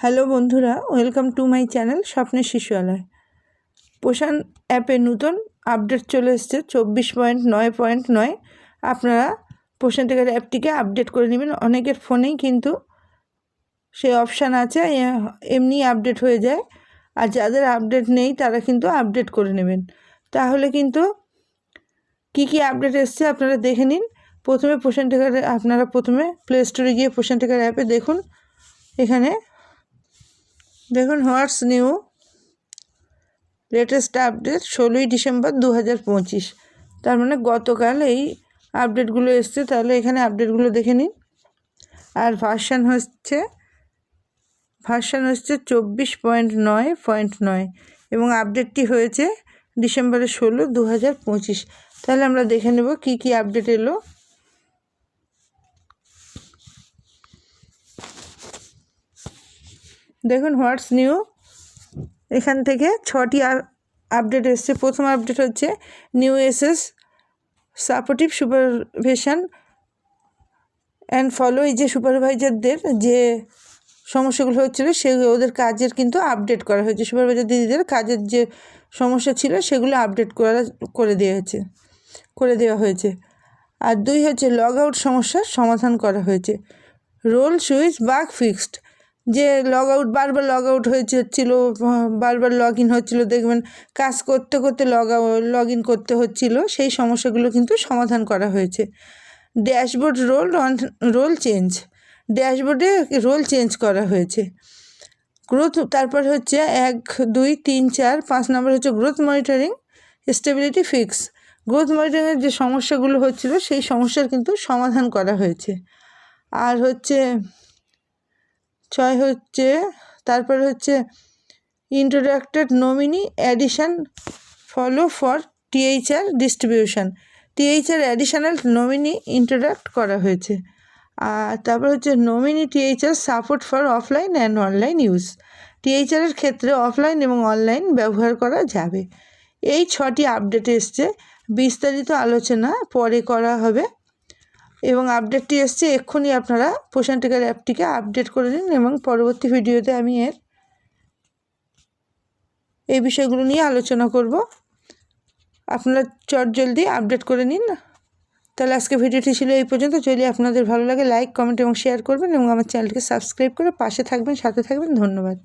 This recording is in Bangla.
হ্যালো বন্ধুরা, ওয়েলকাম টু মাই চ্যানেল স্বপ্নের শিশুয়ালয়। পোষণ অ্যাপে নতুন আপডেট চলে এসছে, চব্বিশ পয়েন্ট নয় পয়েন্ট নয়। আপনারা পোষণ টেকার অ্যাপটিকে আপডেট করে নেবেন, অনেকের ফোনেই কিন্তু সেই অপশান আছে এমনি আপডেট হয়ে যায়। আর যাদের আপডেট নেই, তারা কিন্তু আপডেট করে নেবেন। তাহলে কিন্তু কি কি আপডেট এসছে আপনারা দেখে নিন। প্রথমে পোষণ টেকার আপনারা প্রথমে প্লে স্টোরে গিয়ে পোষণ টেকার অ্যাপে দেখুন। এখানে দেখুন, হোয়াটস নিউ লেটেস্ট আপডেট ষোলোই ডিসেম্বর দু হাজার পঁচিশ। তার মানে গতকাল এই আপডেটগুলো এসছে, তাহলে এখানে আপডেটগুলো দেখে নিন। আর ভার্সান হচ্ছে ভার্সান হচ্ছে চব্বিশ পয়েন্ট নয় পয়েন্ট নয় এবং আপডেটটি হয়েছে ডিসেম্বরের ষোলো দু তাহলে আমরা দেখে নেব কি কি আপডেট এলো। দেখুন হোয়াটস নিউ। এখান থেকে ছটি আপডেট এসছে। প্রথম আপডেট হচ্ছে new SS supportive supervision and follow এই যে সুপারভাইজারদের যে সমস্যাগুলো হচ্ছিল, সে ওদের কাজের কিন্তু আপডেট করা হয়েছে। সুপারভাইজার দিদিদের কাজের যে সমস্যা ছিল, সেগুলো আপডেট করা করে দেওয়া হয়েছে। করে দেওয়া হয়েছে। আর দুই হচ্ছে লগ আউট সমস্যার সমাধান করা হয়েছে। রোল সুইচ বাগ ফিক্সড যে লগ আউট বারবার লগ আউট হয়েছে, হচ্ছিল, বারবার লগ ইন হচ্ছিল, দেখবেন কাজ করতে করতে লগ লগ ইন করতে হচ্ছিল, সেই সমস্যাগুলো কিন্তু সমাধান করা হয়েছে। Dashboard role on, role change. ড্যাশবোর্ডে রোল চেঞ্জ করা হয়েছে। গ্রোথ, তারপর হচ্ছে এক, দুই, তিন, চার, পাঁচ নম্বর হচ্ছে growth monitoring, stability fix. Growth মনিটরিংয়ের যে সমস্যাগুলো হচ্ছিল, সেই সমস্যার কিন্তু সমাধান করা হয়েছে। আর হচ্ছে ছয় হচ্ছে, তারপরে হচ্ছে introduced nominee addition follow for THR distribution THR additional nominee introduce করা হয়েছে। আর তারপর হচ্ছে nominee THR support for offline and online use টিএইচআরের ক্ষেত্রে অফলাইন এবং অনলাইন ব্যবহার করা যাবে। এই ছটি আপডেট এসছে। বিস্তারিত আলোচনা পরে করা হবে। এবং আপডেটটি এসছে, এক্ষুনি আপনারা পোষণ টিকার অ্যাপটিকে আপডেট করে নিন এবং পরবর্তী ভিডিওতে আমি এর এই বিষয়গুলো নিয়ে আলোচনা করব। আপনারা চট জলদি আপডেট করে নিন। তাহলে আজকে ভিডিওটি ছিল এই পর্যন্ত। যদি আপনাদের ভালো লাগে লাইক কমেন্ট এবং শেয়ার করবেন এবং আমার চ্যানেলটিকে সাবস্ক্রাইব করে পাশে থাকবেন, সাথে থাকবেন। ধন্যবাদ।